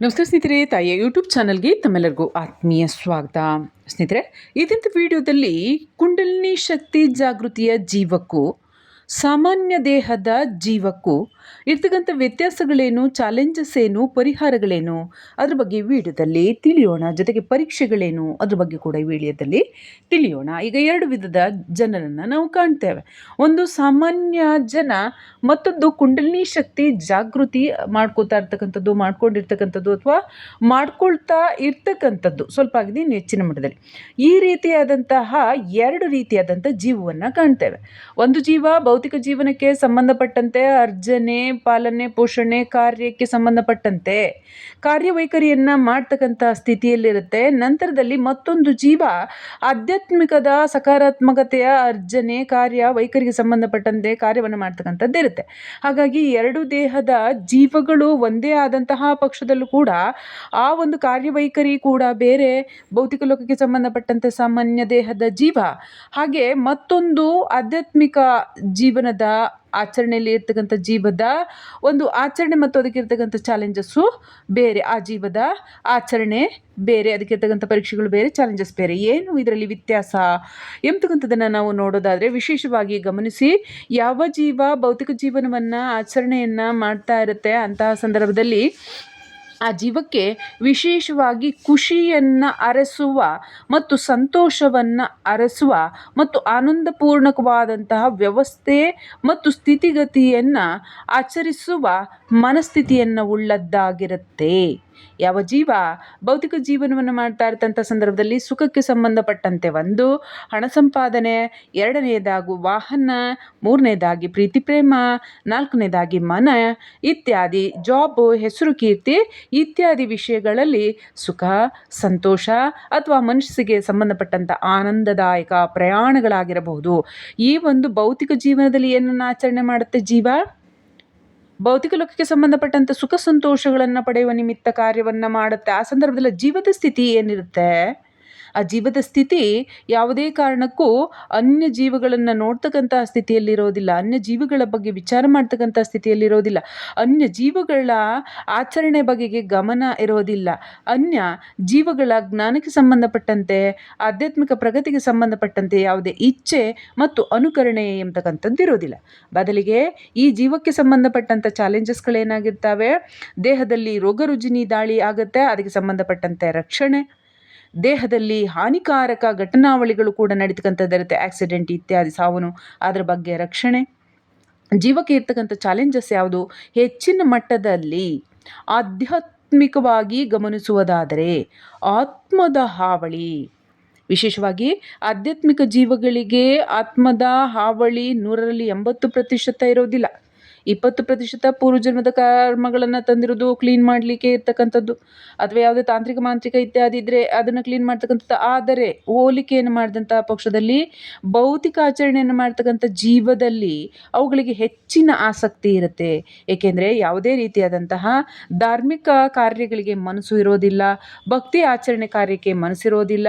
ನಮಸ್ತೆ ಸ್ನೇಹಿತರೆ, ತಾಯಿಯ ಯೂಟ್ಯೂಬ್ ಚಾನಲ್ಗೆ ತಮ್ಮೆಲ್ಲರಿಗೂ ಆತ್ಮೀಯ ಸ್ವಾಗತ. ಸ್ನೇಹಿತರೆ ಇದಂಥ ವಿಡಿಯೋದಲ್ಲಿ ಕುಂಡಲಿನಿ ಶಕ್ತಿ ಜಾಗೃತಿಯ ಜೀವಕ್ಕೂ, ಸಾಮಾನ್ಯ ದೇಹದ ಜೀವಕ್ಕೂ ಇರ್ತಕ್ಕಂಥ ವ್ಯತ್ಯಾಸಗಳೇನು ಚಾಲೆಂಜಸ್ ಏನು, ಪರಿಹಾರಗಳೇನು, ಅದ್ರ ಬಗ್ಗೆ ವಿಡಿಯೋದಲ್ಲಿ ತಿಳಿಯೋಣ. ಜೊತೆಗೆ ಪರೀಕ್ಷೆಗಳೇನು, ಅದ್ರ ಬಗ್ಗೆ ಕೂಡ ಈ ವಿಡಿಯೋದಲ್ಲಿ ತಿಳಿಯೋಣ. ಈಗ ಎರಡು ವಿಧದ ಜನರನ್ನು ನಾವು ಕಾಣ್ತೇವೆ. ಒಂದು ಸಾಮಾನ್ಯ ಜನ, ಮತ್ತೊಂದು ಕುಂಡಲಿನಿ ಶಕ್ತಿ ಜಾಗೃತಿ ಮಾಡ್ಕೋತಾ ಇರ್ತಕ್ಕಂಥದ್ದು, ಮಾಡ್ಕೊಂಡಿರ್ತಕ್ಕಂಥದ್ದು ಅಥವಾ ಮಾಡ್ಕೊಳ್ತಾ ಇರ್ತಕ್ಕಂಥದ್ದು. ಸ್ವಲ್ಪ ಆಗಿದೆ ನೆಚ್ಚಿನ ಮಟ್ಟದಲ್ಲಿ. ಈ ರೀತಿಯಾದಂತಹ, ಎರಡು ರೀತಿಯಾದಂಥ ಜೀವವನ್ನು ಕಾಣ್ತೇವೆ. ಒಂದು ಜೀವ ಭೌತಿಕ ಜೀವನಕ್ಕೆ ಸಂಬಂಧಪಟ್ಟಂತೆ ಅರ್ಜನೆ ಪಾಲನೆ ಪೋಷಣೆ ಕಾರ್ಯಕ್ಕೆ ಸಂಬಂಧಪಟ್ಟಂತೆ ಕಾರ್ಯವೈಖರಿಯನ್ನು ಮಾಡ್ತಕ್ಕಂಥ ಸ್ಥಿತಿಯಲ್ಲಿರುತ್ತೆ. ನಂತರದಲ್ಲಿ ಮತ್ತೊಂದು ಜೀವ, ಆಧ್ಯಾತ್ಮಿಕದ ಸಕಾರಾತ್ಮಕತೆಯ ಅರ್ಜನೆ ಕಾರ್ಯ ವೈಖರಿಗೆ ಸಂಬಂಧಪಟ್ಟಂತೆ ಕಾರ್ಯವನ್ನು ಮಾಡ್ತಕ್ಕಂಥದ್ದು ಇರುತ್ತೆ. ಹಾಗಾಗಿ ಎರಡು ದೇಹದ ಜೀವಗಳು ಒಂದೇ ಆದಂತಹ ಪಕ್ಷದಲ್ಲೂ ಕೂಡ ಆ ಒಂದು ಕಾರ್ಯವೈಖರಿ ಕೂಡ ಬೇರೆ ಭೌತಿಕ ಲೋಕಕ್ಕೆ ಸಂಬಂಧಪಟ್ಟಂತೆ ಸಾಮಾನ್ಯ ದೇಹದ ಜೀವ, ಹಾಗೆ ಮತ್ತೊಂದು ಆಧ್ಯಾತ್ಮಿಕ ಜೀವನದ ಆಚರಣೆಯಲ್ಲಿ ಇರ್ತಕ್ಕಂಥ ಜೀವದ ಒಂದು ಆಚರಣೆ ಮತ್ತು ಅದಕ್ಕಿರ್ತಕ್ಕಂಥ ಚಾಲೆಂಜಸ್ಸು ಬೇರೆ. ಆ ಜೀವದ ಆಚರಣೆ ಬೇರೆ ಅದಕ್ಕಿರ್ತಕ್ಕಂಥ ಪರೀಕ್ಷೆಗಳು ಬೇರೆ ಚಾಲೆಂಜಸ್ ಬೇರೆ. ಏನು ಇದರಲ್ಲಿ ವ್ಯತ್ಯಾಸ? ಎಂಬತಕ್ಕಂಥದ್ದನ್ನು ನಾವು ನೋಡೋದಾದರೆ ವಿಶೇಷವಾಗಿ ಗಮನಿಸಿ ಯಾವ ಜೀವ ಭೌತಿಕ ಜೀವನವನ್ನು ಆಚರಣೆಯನ್ನು ಮಾಡ್ತಾ ಇರುತ್ತೆ ಅಂತಹ ಸಂದರ್ಭದಲ್ಲಿ ಆ ಜೀವಕ್ಕೆ ವಿಶೇಷವಾಗಿ ಖುಷಿಯನ್ನು ಅರಸುವ ಮತ್ತು ಸಂತೋಷವನ್ನು ಅರಸುವ ಮತ್ತು ಆನಂದಪೂರ್ಣಕವಾದಂತಹ ವ್ಯವಸ್ಥೆ ಮತ್ತು ಸ್ಥಿತಿಗತಿಯನ್ನು ಆಚರಿಸುವ ಮನಸ್ಥಿತಿಯನ್ನು ಉಳ್ಳದ್ದಾಗಿರುತ್ತೆ. ಯಾವ ಜೀವ ಭೌತಿಕ ಜೀವನವನ್ನು ಮಾಡ್ತಾ ಇರ್ತಂಥ ಸಂದರ್ಭದಲ್ಲಿ ಸುಖಕ್ಕೆ ಸಂಬಂಧಪಟ್ಟಂತೆ ಒಂದು, ಹಣ ಸಂಪಾದನೆ ಎರಡನೆಯದಾಗು ವಾಹನ, ಮೂರನೇದಾಗಿ ಪ್ರೀತಿ ಪ್ರೇಮ, ನಾಲ್ಕನೇದಾಗಿ ಮನ ಇತ್ಯಾದಿ ಜಾಬು ಹೆಸರು, ಕೀರ್ತಿ ಇತ್ಯಾದಿ ವಿಷಯಗಳಲ್ಲಿ ಸುಖ, ಸಂತೋಷ ಅಥವಾ ಮನಸ್ಸಿಗೆ ಸಂಬಂಧಪಟ್ಟಂಥ ಆನಂದದಾಯಕ ಪ್ರಯಾಣಗಳಾಗಿರಬಹುದು. ಈ ಒಂದು ಭೌತಿಕ ಜೀವನದಲ್ಲಿ ಏನನ್ನು ಆಚರಣೆ ಮಾಡುತ್ತೆ ಜೀವ? ಭೌತಿಕ ಲೋಕಕ್ಕೆ ಸಂಬಂಧಪಟ್ಟಂಥ ಸುಖ ಸಂತೋಷಗಳನ್ನು ಪಡೆಯುವ ನಿಮಿತ್ತ ಕಾರ್ಯವನ್ನು ಮಾಡುತ್ತೆ. ಆ ಸಂದರ್ಭದಲ್ಲಿ ಜೀವದ ಸ್ಥಿತಿ ಏನಿರುತ್ತೆ? ಆ ಜೀವದ ಸ್ಥಿತಿ ಯಾವುದೇ ಕಾರಣಕ್ಕೂ ಅನ್ಯ ಜೀವಗಳನ್ನು ನೋಡ್ತಕ್ಕಂಥ ಸ್ಥಿತಿಯಲ್ಲಿರೋದಿಲ್ಲ, ಅನ್ಯ ಜೀವಿಗಳ ಬಗ್ಗೆ ವಿಚಾರ ಮಾಡ್ತಕ್ಕಂಥ ಸ್ಥಿತಿಯಲ್ಲಿರೋದಿಲ್ಲ, ಅನ್ಯ ಜೀವಗಳ ಆಚರಣೆ ಬಗೆಗೆ ಗಮನ ಇರೋದಿಲ್ಲ. ಅನ್ಯ ಜೀವಗಳ ಜ್ಞಾನಕ್ಕೆ ಸಂಬಂಧಪಟ್ಟಂತೆ, ಆಧ್ಯಾತ್ಮಿಕ ಪ್ರಗತಿಗೆ ಸಂಬಂಧಪಟ್ಟಂತೆ ಯಾವುದೇ ಇಚ್ಛೆ ಮತ್ತು ಅನುಕರಣೆ ಎಂಬತಕ್ಕಂಥದ್ದು ಇರೋದಿಲ್ಲ. ಬದಲಿಗೆ ಈ ಜೀವಕ್ಕೆ ಸಂಬಂಧಪಟ್ಟಂಥ ಚಾಲೆಂಜಸ್ಗಳೇನಾಗಿರ್ತಾವೆ ದೇಹದಲ್ಲಿ ರೋಗ ರುಜಿನಿ ದಾಳಿ ಆಗುತ್ತೆ, ಅದಕ್ಕೆ ಸಂಬಂಧಪಟ್ಟಂತೆ ರಕ್ಷಣೆ. ದೇಹದಲ್ಲಿ ಹಾನಿಕಾರಕ ಘಟನಾವಳಿಗಳು ಕೂಡ ನಡೀತಕ್ಕಂಥದ್ದಿರುತ್ತೆ ಆಕ್ಸಿಡೆಂಟ್ ಇತ್ಯಾದಿ, ಸಾವನು. ಅದರ ಬಗ್ಗೆ ರಕ್ಷಣೆ. ಜೀವಕ್ಕೆ ಇರ್ತಕ್ಕಂಥ ಚಾಲೆಂಜಸ್ ಯಾವುದು? ಹೆಚ್ಚಿನ ಮಟ್ಟದಲ್ಲಿ ಆಧ್ಯಾತ್ಮಿಕವಾಗಿ ಗಮನಿಸುವುದಾದರೆ ಆತ್ಮದ ಹಾವಳಿ. ವಿಶೇಷವಾಗಿ ಆಧ್ಯಾತ್ಮಿಕ ಜೀವಗಳಿಗೆ ಆತ್ಮದ ಹಾವಳಿ ನೂರರಲ್ಲಿ ಎಂಬತ್ತು ಪ್ರತಿಶತ ಇರೋದಿಲ್ಲ. ಇಪ್ಪತ್ತು ಪ್ರತಿಶತ ಪೂರ್ವಜನ್ಮದ ಕರ್ಮಗಳನ್ನು ತಂದಿರೋದು ಕ್ಲೀನ್ ಮಾಡಲಿಕ್ಕೆ ಇರ್ತಕ್ಕಂಥದ್ದು. ಅಥವಾ ಯಾವುದೇ ತಾಂತ್ರಿಕ ಮಾಂತ್ರಿಕ ಇತ್ಯಾದಿ ಇದ್ದರೆ ಅದನ್ನು ಕ್ಲೀನ್ ಮಾಡ್ತಕ್ಕಂಥದ್ದು. ಆದರೆ ಹೋಲಿಕೆಯನ್ನು ಮಾಡಿದಂಥ ಪಕ್ಷದಲ್ಲಿ ಭೌತಿಕ ಆಚರಣೆಯನ್ನು ಮಾಡ್ತಕ್ಕಂಥ ಜೀವದಲ್ಲಿ ಅವುಗಳಿಗೆ ಹೆಚ್ಚಿನ ಆಸಕ್ತಿ ಇರುತ್ತೆ. ಏಕೆಂದರೆ ಯಾವುದೇ ರೀತಿಯಾದಂತಹ ಧಾರ್ಮಿಕ ಕಾರ್ಯಗಳಿಗೆ ಮನಸ್ಸು ಇರೋದಿಲ್ಲ, ಭಕ್ತಿ ಆಚರಣೆ ಕಾರ್ಯಕ್ಕೆ ಮನಸ್ಸಿರೋದಿಲ್ಲ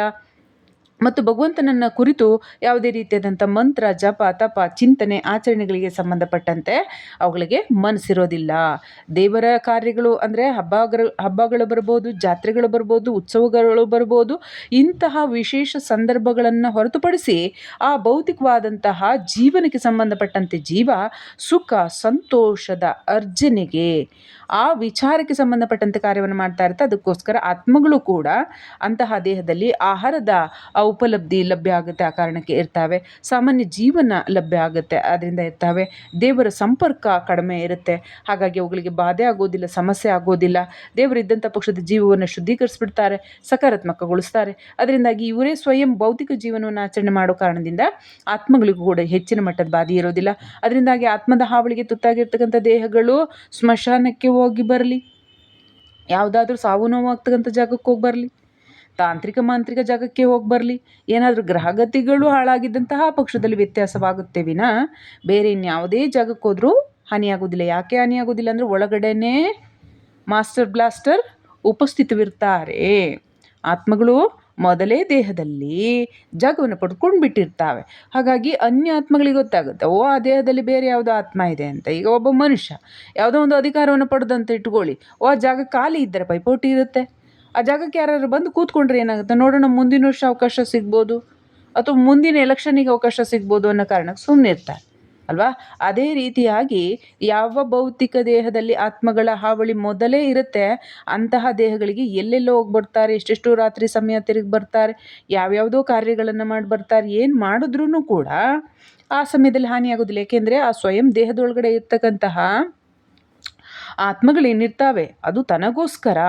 ಮತ್ತು ಭಗವಂತನನ್ನ ಕುರಿತು ಯಾವುದೇ ರೀತಿಯಾದಂಥ ಮಂತ್ರ, ಜಪ ತಪ, ಚಿಂತನೆ, ಆಚರಣೆಗಳಿಗೆ ಸಂಬಂಧಪಟ್ಟಂತೆ ಅವುಗಳಿಗೆ ಮನಸ್ಸಿರೋದಿಲ್ಲ. ದೇವರ ಕಾರ್ಯಗಳು ಅಂದರೆ ಹಬ್ಬಗಳು ಹಬ್ಬಗಳು ಬರ್ಬೋದು, ಜಾತ್ರೆಗಳು ಬರ್ಬೋದು, ಉತ್ಸವಗಳು ಬರ್ಬೋದು, ಇಂತಹ ವಿಶೇಷ ಸಂದರ್ಭಗಳನ್ನು ಹೊರತುಪಡಿಸಿ ಆ ಭೌತಿಕವಾದಂತಹ ಜೀವನಕ್ಕೆ ಸಂಬಂಧಪಟ್ಟಂತೆ ಜೀವ ಸುಖ, ಸಂತೋಷದ ಅರ್ಜನೆಗೆ. ಆ ವಿಚಾರಕ್ಕೆ ಸಂಬಂಧಪಟ್ಟಂತೆ ಕಾರ್ಯವನ್ನು ಮಾಡ್ತಾ ಇರುತ್ತೆ. ಅದಕ್ಕೋಸ್ಕರ ಆತ್ಮಗಳು ಕೂಡ ಅಂತಹ ದೇಹದಲ್ಲಿ ಆಹಾರದ ಉಪಲಬ್ಧಿ ಲಭ್ಯ ಆಗುತ್ತೆ ಆ ಕಾರಣಕ್ಕೆ ಇರ್ತವೆ. ಸಾಮಾನ್ಯ ಜೀವನ ಲಭ್ಯ ಆಗುತ್ತೆ ಅದರಿಂದ ಇರ್ತವೆ. ದೇವರ ಸಂಪರ್ಕ ಕಡಿಮೆ ಇರುತ್ತೆ. ಹಾಗಾಗಿ ಅವುಗಳಿಗೆ ಬಾಧೆ ಆಗೋದಿಲ್ಲ, ಸಮಸ್ಯೆ ಆಗೋದಿಲ್ಲ. ದೇವರಿದ್ದಂಥ ಪಕ್ಷದ ಜೀವವನ್ನು ಶುದ್ಧೀಕರಿಸಿಬಿಡ್ತಾರೆ, ಸಕಾರಾತ್ಮಕಗೊಳಿಸ್ತಾರೆ. ಅದರಿಂದಾಗಿ ಇವರೇ ಸ್ವಯಂ ಭೌತಿಕ ಜೀವನವನ್ನು ಆಚರಣೆ ಮಾಡೋ ಕಾರಣದಿಂದ ಆತ್ಮಗಳಿಗೂ ಕೂಡ ಹೆಚ್ಚಿನ ಮಟ್ಟದ ಬಾಧೆ ಇರೋದಿಲ್ಲ. ಅದರಿಂದಾಗಿ ಆತ್ಮದ ಹಾವಳಿಗೆ ತುತ್ತಾಗಿರ್ತಕ್ಕಂಥ ದೇಹಗಳು ಸ್ಮಶಾನಕ್ಕೆ ಹೋಗಿ ಬರಲಿ. ಯಾವುದಾದ್ರೂ ಸಾವು ನೋವು ಆಗ್ತಕ್ಕಂಥ ಜಾಗಕ್ಕೆ ಹೋಗಿ ಬರಲಿ. ತಾಂತ್ರಿಕ ಮಾಂತ್ರಿಕ ಜಾಗಕ್ಕೆ ಹೋಗಿ ಬರಲಿ. ಏನಾದರೂ ಗ್ರಹಗತಿಗಳು ಹಾಳಾಗಿದ್ದಂತಹ ಪಕ್ಷದಲ್ಲಿ ವ್ಯತ್ಯಾಸವಾಗುತ್ತೆ ವಿನ ಬೇರೆ ಇನ್ಯಾವುದೇ ಜಾಗಕ್ಕೆ ಹೋದರೂ ಹಾನಿಯಾಗೋದಿಲ್ಲ ಯಾಕೆ ಹಾನಿಯಾಗೋದಿಲ್ಲ ಅಂದರೆ ಒಳಗಡೆನೇ ಮಾಸ್ಟರ್ ಬ್ಲಾಸ್ಟರ್ ಉಪಸ್ಥಿತವಿರ್ತಾರೆ. ಆತ್ಮಗಳು ಮೊದಲೇ ದೇಹದಲ್ಲಿ ಜಾಗವನ್ನು ಪಡ್ಕೊಂಡು ಬಿಟ್ಟಿರ್ತಾವೆ ಹಾಗಾಗಿ ಅನ್ಯ ಆತ್ಮಗಳಿಗೆ ಗೊತ್ತಾಗುತ್ತೆ, ಓ, ಆ ದೇಹದಲ್ಲಿ ಬೇರೆ ಯಾವುದೋ ಆತ್ಮ ಇದೆ ಅಂತ. ಈಗ ಒಬ್ಬ ಮನುಷ್ಯ ಯಾವುದೋ ಒಂದು ಅಧಿಕಾರವನ್ನು ಪಡೆದಂತ ಇಟ್ಕೊಳ್ಳಿ, ಓ, ಆ ಜಾಗ ಖಾಲಿ ಇದ್ದರೆ ಪೈಪೋಟಿ ಇರುತ್ತೆ. ಆ ಜಾಗಕ್ಕೆ ಯಾರಾದ್ರು ಬಂದು ಕೂತ್ಕೊಂಡ್ರೆ ಏನಾಗುತ್ತೆ? ನೋಡೋಣ ಮುಂದಿನ ವರ್ಷ ಅವಕಾಶ ಸಿಗ್ಬೋದು ಅಥವಾ ಮುಂದಿನ ಎಲೆಕ್ಷನಿಗೆ ಅವಕಾಶ ಸಿಗ್ಬೋದು ಅನ್ನೋ ಕಾರಣಕ್ಕೆ ಸುಮ್ಮನೆ ಇರ್ತಾರೆ, ಅಲ್ವಾ? ಅದೇ ರೀತಿಯಾಗಿ ಯಾವ ಭೌತಿಕ ದೇಹದಲ್ಲಿ ಆತ್ಮಗಳ ಹಾವಳಿ ಮೊದಲೇ ಇರುತ್ತೆ, ಅಂತಹ ದೇಹಗಳಿಗೆ ಎಲ್ಲೆಲ್ಲೋ ಹೋಗಿ ಬರ್ತಾರೆ, ಎಷ್ಟೆಷ್ಟು ರಾತ್ರಿ ಸಮಯ ತಿರುಗಿ ಬರ್ತಾರೆ, ಯಾವ್ಯಾವುದೋ ಕಾರ್ಯಗಳನ್ನು ಮಾಡಿ ಬರ್ತಾರೆ, ಏನು ಮಾಡಿದ್ರೂ ಕೂಡ ಆ ಸಮಯದಲ್ಲಿ ಹಾನಿಯಾಗೋದಿಲ್ಲ. ಏಕೆಂದರೆ ಆ ಸ್ವಯಂ ದೇಹದೊಳಗಡೆ ಇರ್ತಕ್ಕಂತಹ ಆತ್ಮಗಳೇನಿರ್ತಾವೆ? ಅದು ತನಗೋಸ್ಕರ.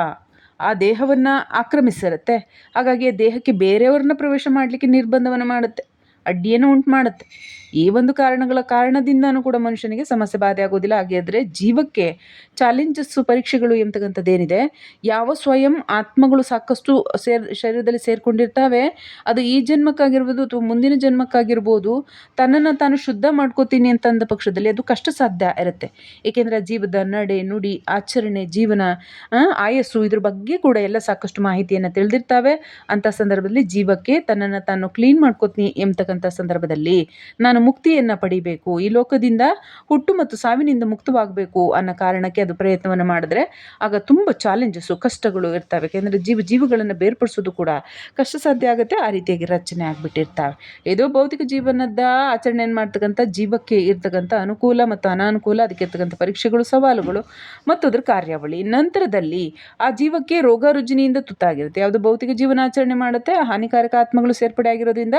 ಆ ದೇಹವನ್ನು ಆಕ್ರಮಿಸಿರುತ್ತೆ. ಹಾಗಾಗಿ ದೇಹಕ್ಕೆ ಬೇರೆಯವ್ರನ್ನ ಪ್ರವೇಶ ಮಾಡಲಿಕ್ಕೆ ನಿರ್ಬಂಧವನ್ನು ಮಾಡುತ್ತೆ. ಅಡ್ಡಿಯನ್ನು ಉಂಟು ಮಾಡುತ್ತೆ. ಈ ಒಂದು ಕಾರಣಗಳ ಕಾರಣದಿಂದನೂ ಕೂಡ ಮನುಷ್ಯನಿಗೆ ಸಮಸ್ಯೆ ಬಾಧೆ ಆಗೋದಿಲ್ಲ ಹಾಗಾದರೆ ಜೀವಕ್ಕೆ ಚಾಲೆಂಜಸ್ಸು ಪರೀಕ್ಷೆಗಳು ಎಂತಕ್ಕಂಥದ್ದೇನಿದೆ? ಯಾವ ಸ್ವಯಂ ಆತ್ಮಗಳು ಸಾಕಷ್ಟು ಸೇರ್, ಶರೀರದಲ್ಲಿ ಸೇರಿಕೊಂಡಿರ್ತವೆ? ಅದು ಈ ಜನ್ಮಕ್ಕಾಗಿರ್ಬೋದು ಅಥವಾ ಮುಂದಿನ ಜನ್ಮಕ್ಕಾಗಿರ್ಬೋದು? ತನ್ನನ್ನು ತಾನು ಶುದ್ಧ ಮಾಡ್ಕೋತೀನಿ ಅಂತಂದ ಪಕ್ಷದಲ್ಲಿ ಅದು ಕಷ್ಟ ಸಾಧ್ಯ ಇರುತ್ತೆ. ಏಕೆಂದರೆ ಜೀವದ ನಡೆ, ನುಡಿ, ಆಚರಣೆ, ಜೀವನ ಆಯಸ್ಸು ಇದ್ರ ಬಗ್ಗೆ ಕೂಡ ಎಲ್ಲ ಸಾಕಷ್ಟು ಮಾಹಿತಿಯನ್ನು ತಿಳಿದಿರ್ತಾವೆ. ಅಂಥ ಸಂದರ್ಭದಲ್ಲಿ ಜೀವಕ್ಕೆ ತನ್ನನ್ನು ತಾನು ಕ್ಲೀನ್ ಮಾಡ್ಕೋತೀನಿ ಎಂಬತಕ್ಕಂಥ ಸಂದರ್ಭದಲ್ಲಿ ನಾನು ಮುಕ್ತಿಯನ್ನು ಪಡಿಬೇಕು, ಈ ಲೋಕದಿಂದ ಹುಟ್ಟು ಮತ್ತು ಸಾವಿನಿಂದ ಮುಕ್ತವಾಗಬೇಕು ಅನ್ನೋ ಕಾರಣಕ್ಕೆ ಅದು ಪ್ರಯತ್ನವನ್ನು ಮಾಡಿದ್ರೆ ಆಗ ತುಂಬ ಚಾಲೆಂಜಸ್ಸು ಕಷ್ಟಗಳು ಇರ್ತವೆ. ಯಾಕೆಂದರೆ ಜೀವ, ಜೀವಗಳನ್ನು ಬೇರ್ಪಡಿಸೋದು ಕೂಡ ಕಷ್ಟ ಸಾಧ್ಯ ಆಗುತ್ತೆ, ಆ ರೀತಿಯಾಗಿ ರಚನೆ ಆಗಿಬಿಟ್ಟಿರ್ತಾವೆ. ಇದು ಭೌತಿಕ ಜೀವನದ ಆಚರಣೆಯನ್ನು ಮಾಡ್ತಕ್ಕಂಥ ಜೀವಕ್ಕೆ ಇರ್ತಕ್ಕಂಥ ಅನುಕೂಲ ಮತ್ತು ಅನಾನುಕೂಲ, ಅದಕ್ಕೆ ಇರ್ತಕ್ಕಂಥ ಪರೀಕ್ಷೆಗಳು, ಸವಾಲುಗಳು ಮತ್ತು ಅದರ ಕಾರ್ಯಾವಳಿ. ನಂತರದಲ್ಲಿ ಆ ಜೀವಕ್ಕೆ ರೋಗ ರುಜಿನಿಯಿಂದ ತುತ್ತಾಗಿರುತ್ತೆ. ಯಾವುದು ಭೌತಿಕ ಜೀವನ ಆಚರಣೆ ಮಾಡುತ್ತೆ, ಹಾನಿಕಾರಕ ಆತ್ಮಗಳು ಸೇರ್ಪಡೆ ಆಗಿರೋದ್ರಿಂದ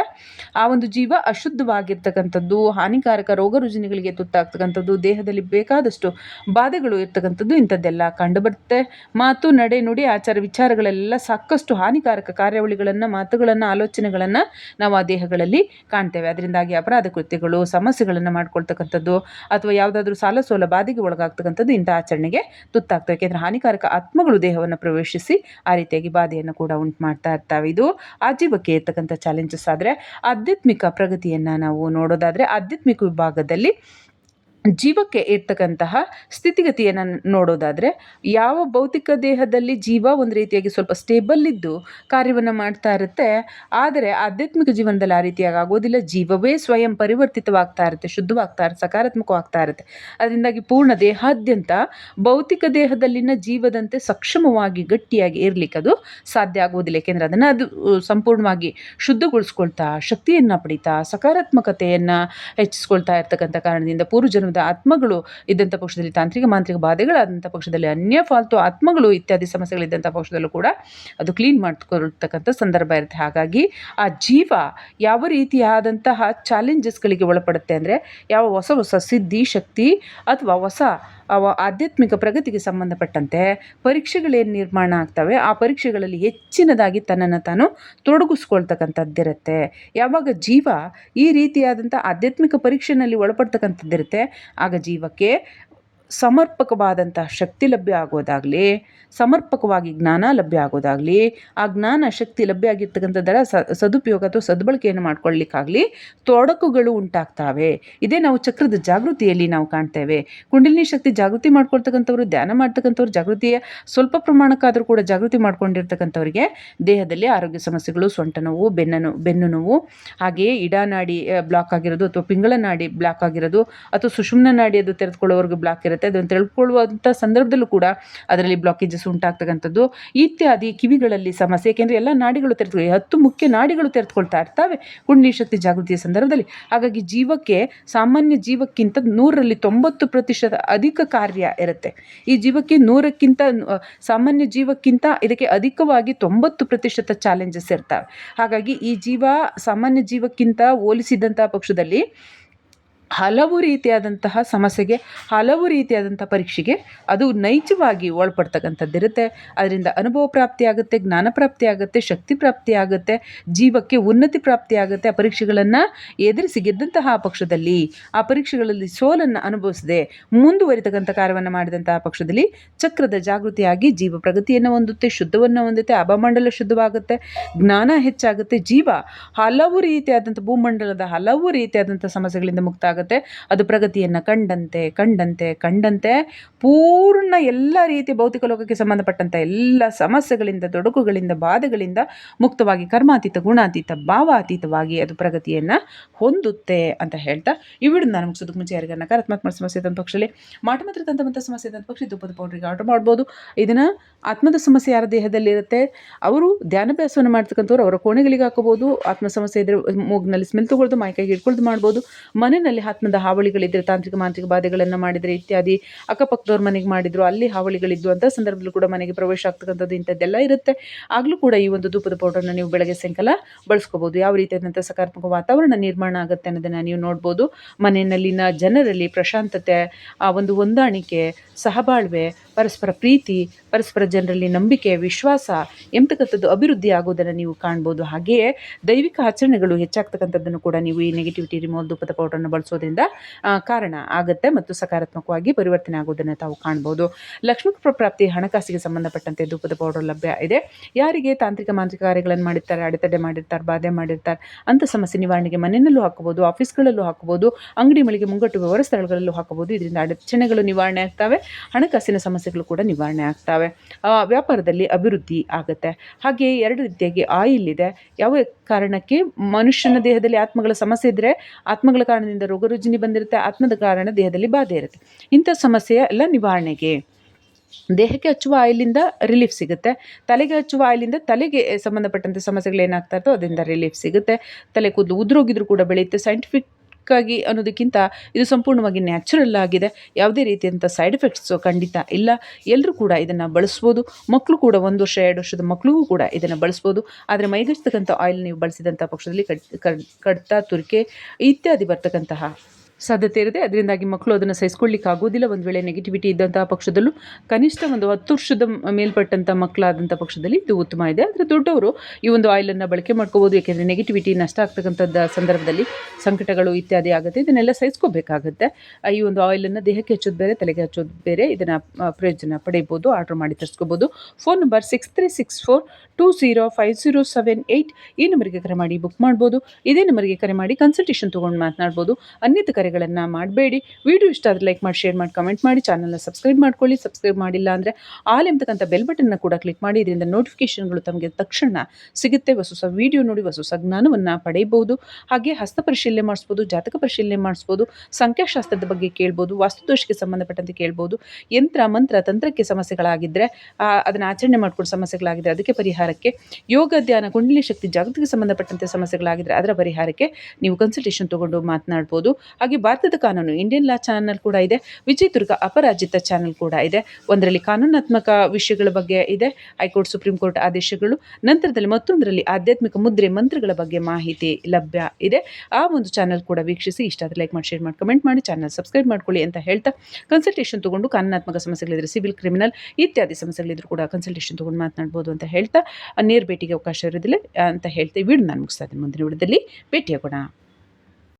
ಆ ಒಂದು ಜೀವ ಅಶುದ್ಧವಾಗಿರ್ತಕ್ಕಂಥದ್ದು, ಹಾನಿಕಾರಕ ರೋಗ ರುಜಿನಗಳಿಗೆ ತುತ್ತಾಗ್ತಕ್ಕಂಥದ್ದು, ದೇಹದಲ್ಲಿ ಬೇಕಾದಷ್ಟು ಬಾಧೆಗಳು ಇರ್ತಕ್ಕಂಥದ್ದು ಇಂಥದ್ದೆಲ್ಲ ಕಂಡುಬರುತ್ತೆ. ಮಾತು, ನಡೆ, ನುಡಿ, ಆಚಾರ ವಿಚಾರಗಳೆಲ್ಲ ಸಾಕಷ್ಟು ಹಾನಿಕಾರಕ ಕಾರ್ಯಾವಳಿಗಳನ್ನು, ಮಾತುಗಳನ್ನು, ಆಲೋಚನೆಗಳನ್ನು ನಾವು ಆ ದೇಹಗಳಲ್ಲಿ ಕಾಣ್ತೇವೆ. ಅದರಿಂದಾಗಿ ಅಪರಾಧ ಕೃತ್ಯಗಳು, ಸಮಸ್ಯೆಗಳನ್ನು ಮಾಡ್ಕೊಳ್ತಕ್ಕಂಥದ್ದು, ಅಥವಾ ಯಾವುದಾದ್ರೂ ಸಾಲ ಸೋಲ ಬಾಧೆಗೆ ಒಳಗಾಗ್ತಕ್ಕಂಥದ್ದು ಇಂಥ ಆಚರಣೆಗೆ ತುತ್ತಾಗ್ತವೆ. ಯಾಕೆಂದರೆ ಹಾನಿಕಾರಕ ಆತ್ಮಗಳು ದೇಹವನ್ನು ಪ್ರವೇಶಿಸಿ ಆ ರೀತಿಯಾಗಿ ಬಾಧೆಯನ್ನು ಕೂಡ ಉಂಟು ಮಾಡ್ತಾ ಇರ್ತವೆ. ಇದು ಆಜೀವಕ್ಕೆ ಜೀವಕ್ಕೆ ಇರ್ತಕ್ಕಂಥ ಚಾಲೆಂಜಸ್ ಆದರೆ ಆಧ್ಯಾತ್ಮಿಕ ಪ್ರಗತಿಯನ್ನು ನಾವು ನೋಡೋದಾದರೆ ಆಧ್ಯಾತ್ಮಿಕ ವಿಭಾಗದಲ್ಲಿ ಜೀವಕ್ಕೆ ಇರ್ತಕ್ಕಂತಹ ಸ್ಥಿತಿಗತಿಯನ್ನು ನೋಡೋದಾದರೆ, ಯಾವ ಭೌತಿಕ ದೇಹದಲ್ಲಿ ಜೀವ ಒಂದು ರೀತಿಯಾಗಿ ಸ್ವಲ್ಪ ಸ್ಟೇಬಲ್ ಇದ್ದು ಕಾರ್ಯವನ್ನು ಮಾಡ್ತಾ ಇರುತ್ತೆ, ಆದರೆ ಆಧ್ಯಾತ್ಮಿಕ ಜೀವನದಲ್ಲಿ ಆ ರೀತಿಯಾಗಿ ಆಗೋದಿಲ್ಲ. ಜೀವವೇ ಸ್ವಯಂ ಪರಿವರ್ತಿತವಾಗ್ತಾ ಇರುತ್ತೆ, ಶುದ್ಧವಾಗ್ತಾ ಇರುತ್ತೆ, ಸಕಾರಾತ್ಮಕವಾಗ್ತಾ ಇರುತ್ತೆ. ಅದರಿಂದಾಗಿ ಪೂರ್ಣ ದೇಹಾದ್ಯಂತ ಭೌತಿಕ ದೇಹದಲ್ಲಿನ ಜೀವದಂತೆ ಸಕ್ಷಮವಾಗಿ, ಗಟ್ಟಿಯಾಗಿ ಇರಲಿಕ್ಕೆ ಅದು ಸಾಧ್ಯ ಆಗೋದಿಲ್ಲ ಏಕೆಂದರೆ ಅದನ್ನು ಅದು ಸಂಪೂರ್ಣವಾಗಿ ಶುದ್ಧಗೊಳಿಸ್ಕೊಳ್ತಾ, ಶಕ್ತಿಯನ್ನು ಪಡಿತಾ, ಸಕಾರಾತ್ಮಕತೆಯನ್ನು ಹೆಚ್ಚಿಸ್ಕೊಳ್ತಾ ಇರ್ತಕ್ಕಂಥ ಕಾರಣದಿಂದ ಪೂರ್ವಜನ್ಮದ ಆತ್ಮಗಳು ಇದ್ದಂಥ ಪಕ್ಷದಲ್ಲಿ ತಾಂತ್ರಿಕ ಮಾಂತ್ರಿಕ ಬಾಧೆಗಳಾದಂಥ ಪಕ್ಷದಲ್ಲಿ ಅನ್ಯ ಫಾಲ್ತು ಆತ್ಮಗಳು ಇತ್ಯಾದಿ ಸಮಸ್ಯೆಗಳಿದ್ದಂಥ ಪಕ್ಷದಲ್ಲೂ ಕೂಡ ಅದು ಕ್ಲೀನ್ ಮಾಡ್ಕೊಳ್ತಕ್ಕಂಥ ಸಂದರ್ಭ ಇರುತ್ತೆ. ಹಾಗಾಗಿ ಆ ಜೀವ ಯಾವ ರೀತಿಯಾದಂತಹ ಚಾಲೆಂಜಸ್ಗಳಿಗೆ ಒಳಪಡುತ್ತೆ ಅಂದರೆ ಯಾವ ಹೊಸ ಹೊಸ ಸಿದ್ಧಿ, ಶಕ್ತಿ ಅಥವಾ ಹೊಸ ಆಧ್ಯಾತ್ಮಿಕ ಪ್ರಗತಿಗೆ ಸಂಬಂಧಪಟ್ಟಂತೆ ಪರೀಕ್ಷೆಗಳೇನು ನಿರ್ಮಾಣ ಆಗ್ತವೆ? ಆ ಪರೀಕ್ಷೆಗಳಲ್ಲಿ ಹೆಚ್ಚಿನದಾಗಿ ತನ್ನನ್ನು ತಾನು ತೊಡಗಿಸ್ಕೊಳ್ತಕ್ಕಂಥದ್ದಿರುತ್ತೆ. ಯಾವಾಗ ಜೀವ ಈ ರೀತಿಯಾದಂಥ ಆಧ್ಯಾತ್ಮಿಕ ಪರೀಕ್ಷೆಯಲ್ಲಿ ಒಳಪಡ್ತಕ್ಕಂಥದ್ದಿರುತ್ತೆ ಆಗ ಜೀವಕ್ಕೆ ಸಮರ್ಪಕವಾದಂತಹ ಶಕ್ತಿ ಲಭ್ಯ ಆಗೋದಾಗಲಿ, ಸಮರ್ಪಕವಾಗಿ ಜ್ಞಾನ ಲಭ್ಯ ಆಗೋದಾಗಲಿ, ಆ ಜ್ಞಾನ ಶಕ್ತಿ ಲಭ್ಯ ಆಗಿರ್ತಕ್ಕಂಥದ್ದರ ಸದುಪಯೋಗ ಅಥವಾ ಸದ್ಬಳಕೆಯನ್ನು ಮಾಡ್ಕೊಳ್ಳಿಕ್ಕಾಗಲಿ ತೊಡಕುಗಳು ಉಂಟಾಗ್ತವೆ. ಇದೇ ನಾವು ಚಕ್ರದ ಜಾಗೃತಿಯಲ್ಲಿ ನಾವು ಕಾಣ್ತೇವೆ. ಕುಂಡಲಿನಿ ಶಕ್ತಿ ಜಾಗೃತಿ ಮಾಡ್ಕೊಳ್ತಕ್ಕಂಥವ್ರು, ಧ್ಯಾನ ಮಾಡ್ತಕ್ಕಂಥವ್ರು, ಜಾಗೃತಿಯ ಸ್ವಲ್ಪ ಪ್ರಮಾಣಕ್ಕಾದರೂ ಕೂಡ ಜಾಗೃತಿ ಮಾಡ್ಕೊಂಡಿರ್ತಕ್ಕಂಥವ್ರಿಗೆ ದೇಹದಲ್ಲಿ ಆರೋಗ್ಯ ಸಮಸ್ಯೆಗಳು, ಸೊಂಟ ನೋವು, ಬೆನ್ನು ಬೆನ್ನು ನೋವು, ಹಾಗೆಯೇ ಇಡಾನಾಡಿ ಬ್ಲಾಕ್ ಆಗಿರೋದು ಅಥವಾ ಪಿಂಗಳ ನಾಡಿ ಬ್ಲಾಕ್ ಆಗಿರೋದು ಅಥವಾ ಸುಷುಮ್ನ ನಾಡಿ ಅದು ತೆರೆದುಕೊಳ್ಳೋವರೆಗೂ ಬ್ಲಾಕ್ ಇರುತ್ತೆ. ಅದನ್ನು ತಿಳ್ಕೊಳ್ಳುವಂಥ ಸಂದರ್ಭದಲ್ಲೂ ಕೂಡ ಅದರಲ್ಲಿ ಬ್ಲಾಕೇಜಸ್ ಉಂಟಾಗ್ತಕ್ಕಂಥದ್ದು. ಇತ್ಯಾದಿ ಕಿವಿಗಳಲ್ಲಿ ಸಮಸ್ಯೆ. ಏಕೆಂದರೆ ಎಲ್ಲ ನಾಡಿಗಳು ತೆರೆದು ಹತ್ತು ಮುಖ್ಯ ನಾಡಿಗಳು ತೆರೆದುಕೊಳ್ತಾ ಇರ್ತವೆ ಕುಂಡಲಿ ಶಕ್ತಿ ಜಾಗೃತಿಯ ಸಂದರ್ಭದಲ್ಲಿ. ಹಾಗಾಗಿ ಜೀವಕ್ಕೆ, ಸಾಮಾನ್ಯ ಜೀವಕ್ಕಿಂತ ನೂರರಲ್ಲಿ ತೊಂಬತ್ತು ಪ್ರತಿಶತ ಅಧಿಕ ಕಾರ್ಯ ಇರುತ್ತೆ. ಈ ಜೀವಕ್ಕೆ ನೂರಕ್ಕಿಂತ ಸಾಮಾನ್ಯ ಜೀವಕ್ಕಿಂತ ಇದಕ್ಕೆ ಅಧಿಕವಾಗಿ ತೊಂಬತ್ತು ಪ್ರತಿಶತ ಚಾಲೆಂಜಸ್ ಇರ್ತವೆ. ಹಾಗಾಗಿ ಈ ಜೀವ ಸಾಮಾನ್ಯ ಜೀವಕ್ಕಿಂತ ಹೋಲಿಸಿದಂಥ ಪಕ್ಷದಲ್ಲಿ ಹಲವು ರೀತಿಯಾದಂತಹ ಸಮಸ್ಯೆಗೆ, ಹಲವು ರೀತಿಯಾದಂಥ ಪರೀಕ್ಷೆಗೆ ಅದು ನೈಜವಾಗಿ ಒಳಪಡ್ತಕ್ಕಂಥದ್ದಿರುತ್ತೆ. ಅದರಿಂದ ಅನುಭವ ಪ್ರಾಪ್ತಿಯಾಗುತ್ತೆ, ಜ್ಞಾನ ಪ್ರಾಪ್ತಿಯಾಗುತ್ತೆ, ಶಕ್ತಿ ಪ್ರಾಪ್ತಿಯಾಗುತ್ತೆ, ಜೀವಕ್ಕೆ ಉನ್ನತಿ ಪ್ರಾಪ್ತಿಯಾಗುತ್ತೆ. ಆ ಪರೀಕ್ಷೆಗಳನ್ನು ಎದುರಿಸಿ ಗೆದ್ದಂತಹ ಪಕ್ಷದಲ್ಲಿ, ಆ ಪರೀಕ್ಷೆಗಳಲ್ಲಿ ಸೋಲನ್ನು ಅನುಭವಿಸದೆ ಮುಂದುವರಿತಕ್ಕಂಥ ಕಾರ್ಯವನ್ನು ಮಾಡಿದಂತಹ ಪಕ್ಷದಲ್ಲಿ ಚಕ್ರದ ಜಾಗೃತಿಯಾಗಿ ಜೀವ ಪ್ರಗತಿಯನ್ನು ಹೊಂದುತ್ತೆ, ಶುದ್ಧವನ್ನು ಹೊಂದುತ್ತೆ ಅಭಮಂಡಲ ಶುದ್ಧವಾಗುತ್ತೆ, ಜ್ಞಾನ ಹೆಚ್ಚಾಗುತ್ತೆ, ಜೀವ ಹಲವು ರೀತಿಯಾದಂಥ ಭೂಮಂಡಲದ ಹಲವು ರೀತಿಯಾದಂಥ ಸಮಸ್ಯೆಗಳಿಂದ ಮುಕ್ತ ಆಗುತ್ತೆ ಅದು ಪ್ರಗತಿಯನ್ನು ಕಂಡಂತೆ ಕಂಡಂತೆ ಕಂಡಂತೆ ಪೂರ್ಣ ಎಲ್ಲ ರೀತಿ ಭೌತಿಕ ಲೋಕಕ್ಕೆ ಸಂಬಂಧಪಟ್ಟಂಥ ಎಲ್ಲ ಸಮಸ್ಯೆಗಳಿಂದ, ತೊಡಕುಗಳಿಂದ, ಬಾಧೆಗಳಿಂದ ಮುಕ್ತವಾಗಿ, ಕರ್ಮಾತೀತ, ಗುಣಾತೀತ, ಭಾವಾತೀತವಾಗಿ ಅದು ಪ್ರಗತಿಯನ್ನು ಹೊಂದುತ್ತೆ ಅಂತ ಹೇಳ್ತಾ ಈ ನಾನು ಮುಗಿಸೋದಕ್ಕೆ ಮುಂಚೆ ಯಾರಿಗಾರ ನಕಾರಾತ್ಮಕ ಸಮಸ್ಯೆ ತಂದ ಪಕ್ಷದಲ್ಲಿ ಮಾಟ ಮಾತ್ರ ತಂದಂಥ ಸಮಸ್ಯೆ ತಂದ ಪಕ್ಷ ದುಪ್ಪದ ಪೌಡ್ರಿಗೆ ಆರ್ಡರ್ ಮಾಡ್ಬೋದು. ಇದನ್ನು ಆತ್ಮದ ಸಮಸ್ಯೆ ಯಾರ ದೇಹದಲ್ಲಿರುತ್ತೆ ಅವರು ಧ್ಯಾನಾಭ್ಯಾಸವನ್ನು ಮಾಡ್ತಕ್ಕಂಥವ್ರು ಅವರ ಕೋಣೆಗಳಿಗೆ ಹಾಕೋಬೋದು. ಆತ್ಮ ಸಮಸ್ಯೆ ಇದ್ರೆ ಮೂಗ್ನಲ್ಲಿ ಸ್ಮೆಲ್ ತೊಗೊಳ್ದು ಮೈಕೈಗೆ ಇಟ್ಕೊಳ್ದು ಮಾಡ್ಬೋದು. ಮನೆಯಲ್ಲಿ ಆತ್ಮದ ಹಾವಳಿಗಳಿದ್ದರೆ ತಾಂತ್ರಿಕ ಮಾಂತ್ರಿಕ ಬಾಧೆಗಳನ್ನು ಮಾಡಿದರೆ ಇತ್ಯಾದಿ ಅಕ್ಕಪಕ್ಕದವ್ರ ಮನೆಗೆ ಮಾಡಿದ್ರು, ಅಲ್ಲಿ ಹಾವಳಿಗಳಿದ್ದು ಅಂತ ಸಂದರ್ಭದಲ್ಲೂ ಕೂಡ ಮನೆಗೆ ಪ್ರವೇಶ ಆಗ್ತಕ್ಕಂಥದ್ದು ಇಂಥದ್ದೆಲ್ಲ ಇರುತ್ತೆ. ಆಗಲೂ ಕೂಡ ಈ ಒಂದು ಧೂಪದ ಪೌಡರ್ನ ನೀವು ಬೆಳಗ್ಗೆ ಸಾಯಂಕಾಲ ಬಳಸ್ಕೋಬೋದು. ಯಾವ ರೀತಿಯಾದಂಥ ಸಕಾರಾತ್ಮಕ ವಾತಾವರಣ ನಿರ್ಮಾಣ ಆಗುತ್ತೆ ಅನ್ನೋದನ್ನು ನೀವು ನೋಡ್ಬೋದು. ಮನೆಯಲ್ಲಿನ ಜನರಲ್ಲಿ ಪ್ರಶಾಂತತೆ, ಆ ಒಂದು ಹೊಂದಾಣಿಕೆ, ಸಹಬಾಳ್ವೆ ಪರಸ್ಪರ ಪ್ರೀತಿ, ಪರಸ್ಪರ ಜನರಲ್ಲಿ ನಂಬಿಕೆ, ವಿಶ್ವಾಸ ಎಂಬತಕ್ಕಂಥದ್ದು ಅಭಿವೃದ್ಧಿ ಆಗೋದನ್ನು ನೀವು ಕಾಣ್ಬೋದು. ಹಾಗೆಯೇ ದೈವಿಕ ಆಚರಣೆಗಳು ಹೆಚ್ಚಾಗ್ತಕ್ಕಂಥದ್ದನ್ನು ಕೂಡ ನೀವು ಈ ನೆಗೆಟಿವಿಟಿ ರಿಮೋಲ್ ಧೂಪದ ಪೌಡರನ್ನು ಬಳಸೋದ್ರಿಂದ ಕಾರಣ ಆಗುತ್ತೆ ಮತ್ತು ಸಕಾರಾತ್ಮಕವಾಗಿ ಪರಿವರ್ತನೆ ಆಗೋದನ್ನು ತಾವು ಕಾಣ್ಬೋದು. ಲಕ್ಷ್ಮೀ ಪ್ರಾಪ್ತಿ ಹಣಕಾಸಿಗೆ ಸಂಬಂಧಪಟ್ಟಂತೆ ಧೂಪದ ಪೌಡರ್ ಲಭ್ಯ ಇದೆ. ಯಾರಿಗೆ ತಾಂತ್ರಿಕ ಮಾಂತ್ರಿಕ ಕಾರ್ಯಗಳನ್ನು ಮಾಡಿರ್ತಾರೆ, ಅಡೆತಡೆ ಮಾಡಿರ್ತಾರೆ, ಬಾಧೆ ಮಾಡಿರ್ತಾರೆ ಅಂಥ ಸಮಸ್ಯೆ ನಿವಾರಣೆಗೆ ಮನೆಯಲ್ಲೂ ಹಾಕಬಹುದು ಆಫೀಸ್ಗಳಲ್ಲೂ ಹಾಕಬಹುದು ಅಂಗಡಿ ಮಳಿಗೆ ಮುಂಗಟ್ಟು ವ್ಯವಹಾರ ಸ್ಥಳಗಳಲ್ಲೂ ಹಾಕೋಬೋದು. ಇದರಿಂದ ಅಡಚಣೆಗಳು ನಿವಾರಣೆ ಆಗ್ತವೆ. ಹಣಕಾಸಿನ ಸಮಸ್ಯೆಗಳು ಕೂಡ ನಿವಾರಣೆ ಆಗ್ತವೆ. ವ್ಯಾಪಾರದಲ್ಲಿ ಅಭಿವೃದ್ಧಿ ಆಗುತ್ತೆ. ಹಾಗೆ ಎರಡು ರೀತಿಯಾಗಿ ಆಯಿಲ್ ಇದೆ ಯಾವ ಕಾರಣಕ್ಕೆ? ಮನುಷ್ಯನ ದೇಹದಲ್ಲಿ ಆತ್ಮಗಳ ಸಮಸ್ಯೆ ಇದ್ದರೆ ಆತ್ಮಗಳ ಕಾರಣದಿಂದ ರೋಗ ರುಜಿನಿ ಬಂದಿರುತ್ತೆ, ಆತ್ಮದ ಕಾರಣ ದೇಹದಲ್ಲಿ ಬಾಧೆ ಇರುತ್ತೆ. ಇಂಥ ಸಮಸ್ಯೆಯ ಎಲ್ಲ ನಿವಾರಣೆಗೆ ದೇಹಕ್ಕೆ ಹಚ್ಚುವ ಆಯಿಲಿಂದ ರಿಲೀಫ್ ಸಿಗುತ್ತೆ. ತಲೆಗೆ ಹಚ್ಚುವ ಆಯಿಲಿಂದ ತಲೆಗೆ ಸಂಬಂಧಪಟ್ಟಂಥ ಸಮಸ್ಯೆಗಳು ಏನಾಗ್ತಾ ಇರ್ತೋ ಅದರಿಂದ ರಿಲೀಫ್ ಸಿಗುತ್ತೆ. ತಲೆ ಕೂದಲು ಉದುರೋಗಿದ್ರು ಕೂಡ ಬೆಳೆಯುತ್ತೆ. ಸೈಂಟಿಫಿಕ್ ಆಗಿ ಅನ್ನೋದಕ್ಕಿಂತ ಇದು ಸಂಪೂರ್ಣವಾಗಿ ನ್ಯಾಚುರಲ್ ಆಗಿದೆ. ಯಾವುದೇ ರೀತಿಯಂಥ ಸೈಡ್ ಎಫೆಕ್ಟ್ಸು ಖಂಡಿತ ಇಲ್ಲ. ಎಲ್ಲರೂ ಕೂಡ ಇದನ್ನು ಬಳಸ್ಬೋದು. ಮಕ್ಕಳು ಕೂಡ ಒಂದು ವರ್ಷ, ಎರಡು ವರ್ಷದ ಮಕ್ಕಳಿಗೂ ಕೂಡ ಇದನ್ನು ಬಳಸ್ಬೋದು. ಆದರೆ ಮೈಗಚ್ಚತಕ್ಕಂಥ ಆಯಿಲ್ ನೀವು ಬಳಸಿದಂಥ ಪಕ್ಷದಲ್ಲಿ ಕಡ್ ಕಡ್, ಕಡ್ತ ತುರಿಕೆ ಇತ್ಯಾದಿ ಬರ್ತಕ್ಕಂತಹ ಸಾಧ್ಯತೆ ಇರುತ್ತೆ. ಅದರಿಂದಾಗಿ ಮಕ್ಕಳು ಅದನ್ನು ಸಹಿಸ್ಕೊಳ್ಳಿಕ್ಕೆ ಆಗೋದಿಲ್ಲ ಒಂದು ವೇಳೆ ನೆಗೆಟಿವಿಟಿ ಇದ್ದಂತಹ ಪಕ್ಷದಲ್ಲೂ ಕನಿಷ್ಠ ಒಂದು ಹತ್ತು ವರ್ಷದ ಮೇಲ್ಪಟ್ಟಂಥ ಮಕ್ಕಳಾದಂಥ ಪಕ್ಷದಲ್ಲಿ ಇದು ಉತ್ತಮ ಇದೆ. ಆದರೆ ದೊಡ್ಡವರು ಈ ಒಂದು ಆಯಿಲನ್ನು ಬಳಕೆ ಮಾಡ್ಕೋಬೋದು. ಏಕೆಂದರೆ ನೆಗೆಟಿವಿಟಿ ನಷ್ಟ ಆಗ್ತಕ್ಕಂಥದ್ದು ಸಂದರ್ಭದಲ್ಲಿ ಸಂಕಟಗಳು ಇತ್ಯಾದಿ ಆಗುತ್ತೆ. ಇದನ್ನೆಲ್ಲ ಸಹಿಸ್ಕೋಬೇಕಾಗುತ್ತೆ. ಈ ಒಂದು ಆಯಿಲನ್ನು ದೇಹಕ್ಕೆ ಹಚ್ಚೋದು ಬೇರೆ, ತಲೆಗೆ ಹಚ್ಚೋದು ಬೇರೆ. ಇದನ್ನು ಪ್ರಯೋಜನ ಪಡೆಯಬಹುದು ಆರ್ಡರ್ ಮಾಡಿ ತರಿಸ್ಕೋಬೋದು. Phone number six three six four two zero five zero seven eight ಈ ನಂಬರಿಗೆ ಕರೆ ಮಾಡಿ ಬುಕ್ ಮಾಡ್ಬೋದು. ಇದೇ ನಂಬರಿಗೆ ಕರೆ ಮಾಡಿ ಕನ್ಸಲ್ಟೇಷನ್ ತೊಗೊಂಡು ಮಾತನಾಡ್ಬೋದು. ಅನ್ಯತ ಕರೆಗಳನ್ನು ಮಾಡಬೇಡಿ. ವಿಡಿಯೋ ಇಷ್ಟ ಆದರೆ ಲೈಕ್ ಮಾಡಿ ಶೇರ್ ಮಾಡಿ ಕಮೆಂಟ್ ಮಾಡಿ ಚಾನಲ್ನ ಸಬ್ಸ್ಕ್ರೈಬ್ ಮಾಡ್ಕೊಳ್ಳಿ. ಸಬ್ಸ್ಕ್ರೈಬ್ ಮಾಡಿಲ್ಲ ಅಂದರೆ ಆಲ್ ಎಂಬತಕ್ಕಂಥ ಬೆಲ್ ಬಟನ್ನ ಕೂಡ ಕ್ಲಿಕ್ ಮಾಡಿ. ಇದರಿಂದ ನೋಟಿಫಿಕೇಷನ್ಗಳು ತಮಗೆ ತಕ್ಷಣ ಸಿಗುತ್ತೆ. ಹೊಸ ಹೊಸ ವಿಡಿಯೋ ನೋಡಿ, ಹೊಸ ಹೊಸ ಜ್ಞಾನವನ್ನು ಪಡೆಯಬಹುದು. ಹಾಗೆ ಹಸ್ತ ಪರಿಶೀಲನೆ ಮಾಡಿಸ್ಬೋದು, ಜಾತಕ ಪರಿಶೀಲನೆ ಮಾಡಿಸ್ಬೋದು, ಸಂಖ್ಯಾಶಾಸ್ತ್ರದ ಬಗ್ಗೆ ಕೇಳ್ಬೋದು ವಾಸ್ತುದೋಷಕ್ಕೆ ಸಂಬಂಧಪಟ್ಟಂತೆ ಕೇಳ್ಬೋದು, ಯಂತ್ರ, ಮಂತ್ರ, ತಂತ್ರಕ್ಕೆ ಸಮಸ್ಯೆಗಳಾಗಿದ್ದರೆ ಅದನ್ನು ಆಚರಣೆ ಮಾಡಿಕೊಂಡು ಸಮಸ್ಯೆಗಳಾಗಿದ್ದರೆ ಅದಕ್ಕೆ ಪರಿಹಾರಕ್ಕೆ, ಯೋಗ ಧ್ಯಾನ, ಕುಂಡಲಿ ಶಕ್ತಿ, ಜಾಗತಿಕ ಸಂಬಂಧಪಟ್ಟಂತೆ ಸಮಸ್ಯೆಗಳಾಗಿದ್ದರೆ ಅದರ ಪರಿಹಾರಕ್ಕೆ ನೀವು ಕನ್ಸಲ್ಟೇಷನ್ ತೊಗೊಂಡು ಮಾತನಾಡ್ಬೋದು. ಹಾಗೆ ಭಾರತದ ಕಾನೂನು ಇಂಡಿಯನ್ ಲಾ ಚಾನಲ್ ಕೂಡ ಇದೆ, ವಿಜಯ್ ದುರ್ಗ ಅಪರಾಜಿತ ಚಾನಲ್ ಕೂಡ ಇದೆ. ಒಂದರಲ್ಲಿ ಕಾನೂನಾತ್ಮಕ ವಿಷಯಗಳ ಬಗ್ಗೆ ಇದೆ, ಹೈಕೋರ್ಟ್, ಸುಪ್ರೀಂ ಕೋರ್ಟ್ ಆದೇಶಗಳು, ನಂತರದಲ್ಲಿ ಮತ್ತೊಂದರಲ್ಲಿ ಆಧ್ಯಾತ್ಮಿಕ ಮುದ್ರೆ ಮಂತ್ರಗಳ ಬಗ್ಗೆ ಮಾಹಿತಿ ಲಭ್ಯ ಇದೆ. ಆ ಒಂದು ಚಾನಲ್ ಕೂಡ ವೀಕ್ಷಿಸಿ, ಇಷ್ಟ ಆದರೆ ಲೈಕ್ ಮಾಡಿ ಶೇರ್ ಮಾಡಿ ಕಮೆಂಟ್ ಮಾಡಿ ಚಾನಲ್ ಸಬ್ಸ್ಕ್ರೈಬ್ ಮಾಡ್ಕೊಳ್ಳಿ ಅಂತ ಹೇಳ್ತಾ ಕನ್ಸಲ್ಟೇಷನ್ ತೊಗೊಂಡು ಕಾನೂನಾತ್ಮಕ ಸಮಸ್ಯೆಗಳಿದ್ರೆ ಸಿವಿಲ್ ಕ್ರಿಮಿನಲ್ ಇತ್ಯಾದಿ ಸಮಸ್ಯೆಗಳಿದ್ರು ಕೂಡ ಕನ್ಸಲ್ಟೇಷನ್ ತೊಗೊಂಡು ಮಾತನಾಡ್ಬೋದು ಅಂತ ಹೇಳ್ತಾ ನೇರ ಭೇಟಿಗೆ ಅವಕಾಶ ಇರೋದಿಲ್ಲ ಅಂತ ಹೇಳ್ತಾ ವಿಡಿಯೋ ನಾನು ಮುಗಿಸ್ತಾ ಇದ್ದೀನಿ ಮುಂದಿನ ವಿಡಿಯೋದಲ್ಲಿ. ಭೇಟಿಯಾಗೋಣ.